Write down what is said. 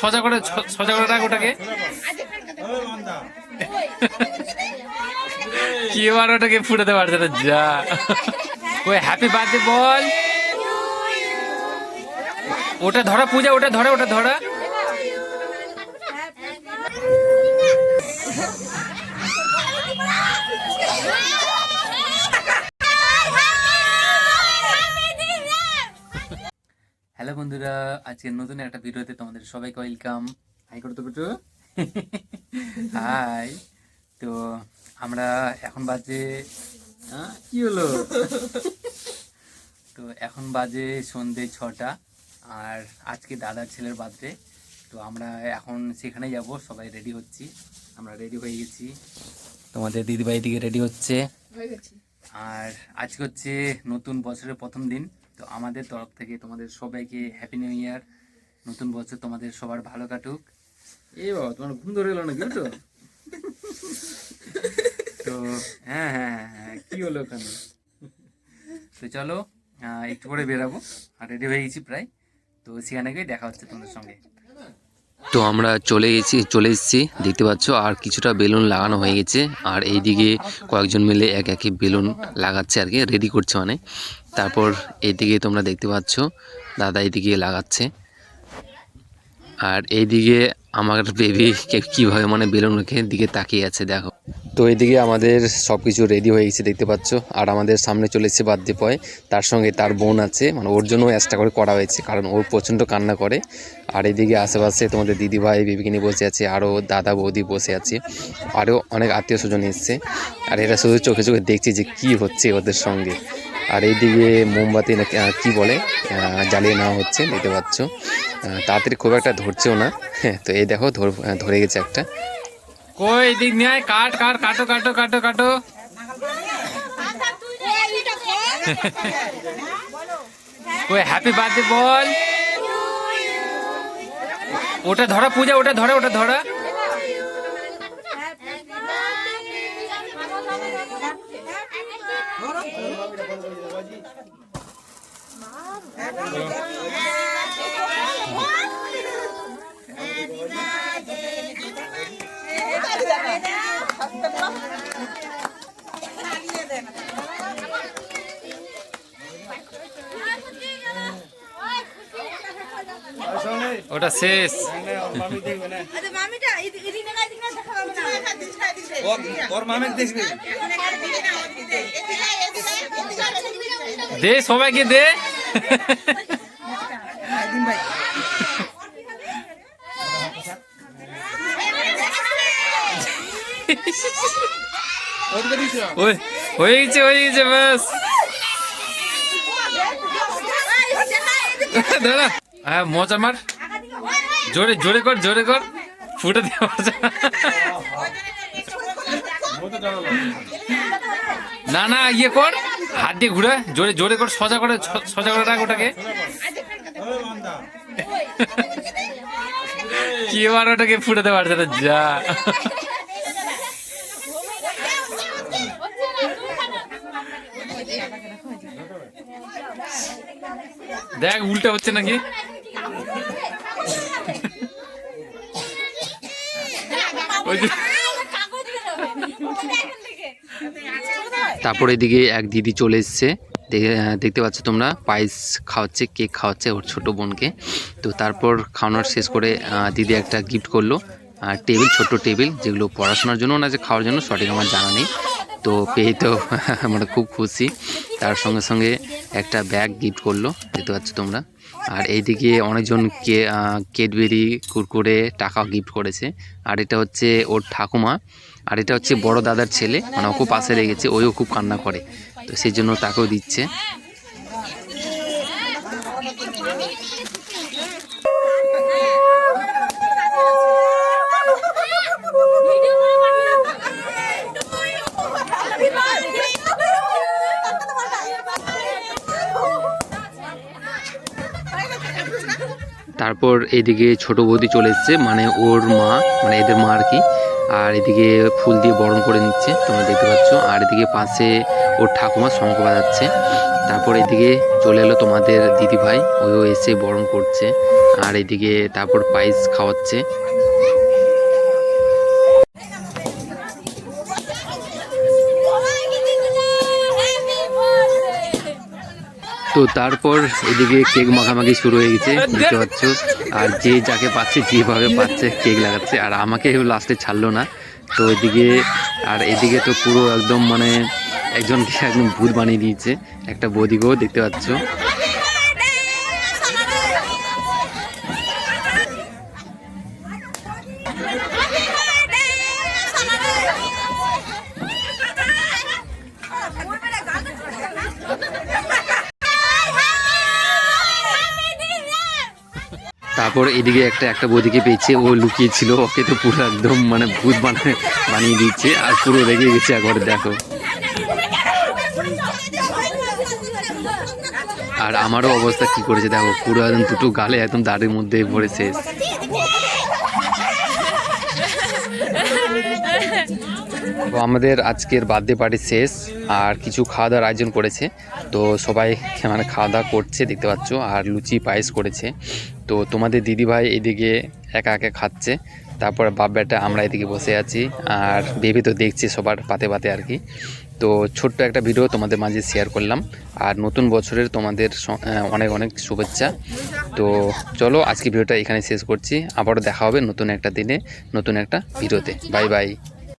সোজা করে, ছ- করে রাখ ওটাকে। কি এবার ওটাকে ফুটাতে পারছে না যা। ওই হ্যাপি বার্থডে বল। ওটা ধরা পূজা, ওটা ধরা ওটা ধরা। হ্যালো বন্ধুরা। আজকে নতুন একটা ভিডিওতে তোমাদের সবাইকে ওয়েলকাম হাই করতো বেটু হাই তো আমরা এখন বাজে কি হলো? তো এখন বাজে সন্ধে ছটা আর আজকে দাদার ছেলের বার্থডে তো আমরা এখন সেখানে যাব সবাই রেডি হচ্ছি। আমরা রেডি হয়ে গেছি। তোমাদের দিদিভাই দিকে রেডি হচ্ছে। আর আজকে হচ্ছে নতুন বছরের প্রথম দিন। তো আমাদের তরফ থেকে তোমাদের সবাইকে হ্যাপি নিউ ইয়ার নতুন বছর তোমাদের সবার ভালো কাটুক। এ বাবা তোমার ঘুম ধরে এলো না কেন তো তো হ্যাঁ হ্যাঁ হ্যাঁ, হ্যাঁ কি হলো ওখানে? তো চলো একটু পরে বেরাবো। আর রেডি হয়ে গেছি প্রায়। তো সেখানে গিয়ে দেখা হচ্ছে তোমাদের সঙ্গে। তো আমরা চলে গেছি, চলে এসেছি। দেখতে পাচ্ছ, আর কিছুটা বেলুন লাগানো হয়ে গেছে। আর এইদিকে কয়েকজন মিলে এক একে বেলুন লাগাচ্ছে আর কি রেডি করছে মানে তারপর এইদিকে তোমরা দেখতে পাচ্ছ, দাদা এইদিকে লাগাচ্ছে। আর এইদিকে আমার বেবি কীভাবে মানে বেলুন রেখে দিকে তাকিয়ে আছে, দেখো। তো এইদিকে আমাদের সব কিছু রেডি হয়ে গেছে, দেখতে পাচ্ছ? আর আমাদের সামনে চলে এসেছে বার্থডে পয় তার সঙ্গে তার বোন আছে মানে ওর জন্য এক্সট্রা করে করা হয়েছে, কারণ ওর প্রচণ্ড কান্না করে। আর এদিকে আশেপাশে তোমাদের দিদিভাই, বিবিকে নিয়ে বসে আছে, আরও দাদা বৌদি বসে আছে, আরও অনেক আত্মীয় স্বজন এসছে। আর এরা শুধু চোখে চোখে দেখছে যে কি হচ্ছে ওদের সঙ্গে। আর এইদিকে মোমবাতি না কি বলে জ্বালিয়ে নেওয়া হচ্ছে, দেখতে পাচ্ছ। তাড়াতাড়ি খুব একটা ধরছেও না। হ্যাঁ তো এই দেখো, ধর- গেছে একটা। কাট কাট, কাটো কাটো হ্যাপি বার্থডে বল। ওটা ধরা, পূজা, ওটা ধরা ওটা ধরা। ওটা শেষ। দে সবাইকে দে। হয়ে গেছে হয়ে গেছে বাস দাদা হ্যাঁ মজা মার। জোরে জোরে কর জোরে কর। ফুটে দিয়ে মজা। না না ইয়ে কর। হাত দিয়ে ঘুরে জোরে জোরে করে সজা করে সোজা করে রাখ ওটাকে। কি এবার ওটাকে ফুটাতে পারছে না যা। দেখ উল্টা হচ্ছে নাকি? ওই যে তারপর এদিকে এক দিদি চলে এসছে। দেখতে পাচ্ছ তোমরা, পায়েস খাওয়াচ্ছে, কেক খাওয়াচ্ছে ওর ছোট বোনকে। তো তারপর খাওয়ানোর শেষ করে দিদি একটা গিফট করল আর টেবিল ছোট্ট টেবিল যেগুলো পড়াশোনার জন্য না যে খাওয়ার জন্য, সঠিক আমার জানা নেই। তো পেয়ে তো মানে খুব খুশি। তার সঙ্গে সঙ্গে একটা ব্যাগ গিফট করল, দেখতে পাচ্ছ তোমরা। আর এইদিকে অনেকজন কে কেডবেরি কুরকুরে টাকা গিফট করেছে। আর এটা হচ্ছে ওর ঠাকুমা। আর এটা হচ্ছে বড় দাদার ছেলে মানে ওকে পাশে রেখেছে, ওইও খুব কান্না করে। তো সেই জন্য তাকেও দিচ্ছে। তারপর এইদিকে ছোট বৌদি চলে এসছে মানে ওর মা মানে এদের মা আর কি। আর এদিকে ফুল দিয়ে বরণ করে নিচ্ছে, তোমরা দেখতে পাচ্ছ। আর এদিকে পাশে ওর ঠাকুমা শঙ্খ বাজাচ্ছে। তারপর এদিকে চলে এলো তোমাদের দিদিভাই, ওইও এসে বরণ করছে। আর এদিকে তারপর পায়েস খাওয়াচ্ছে। তো তারপর এদিকে কেক মাখামাখি শুরু হয়ে গেছে দেখতে পাচ্ছ আর যে যাকে পাচ্ছে, যেভাবে পাচ্ছে, কেক লাগাচ্ছে, আর আমাকে লাস্টে ছাড়লো না। তো এদিকে, আর এদিকে তো পুরো একদম মানে একজনকে একদম ভূত বানিয়ে দিয়েছে, একটা বৌদিকেও দেখতে পাচ্ছ। তারপর এদিকে একটা একটা বৌদিকে পেয়েছে, ও লুকিয়েছিল, ওকে তো পুরো একদম মানে ভূত বানিয়ে বানিয়ে দিচ্ছে, আর পুরো রেগে গেছে একবার, দেখো। আর আমারও অবস্থা কি করেছে, দেখো, পুরো একদম দুটো গালে একদম দাড়ির মধ্যে পড়ে শেষ তো আমাদের আজকের বার্থডে পার্টি শেষ, আর কিছু খাওয়া দাওয়ার আয়োজন করেছে। তো সবাই মানে খাওয়া দাওয়া করছে, দেখতে পাচ্ছ, আর লুচি, পায়েস করেছে। তো তোমাদের দিদিভাই এদিকে একা একা খাচ্ছে। তারপরে বাপ বেটা আমরা এদিকে বসে আছি আর বেবি তো দেখছি সবার পাতে পাতে আর কি। তো ছোট্ট একটা ভিডিও তোমাদের মাঝে শেয়ার করলাম। আর নতুন বছরের তোমাদের অনেক অনেক শুভেচ্ছা। তো চলো আজকে ভিডিওটা এখানে শেষ করছি। আবারও দেখা হবে নতুন একটা দিনে, নতুন একটা ভিডিওতে। Bye bye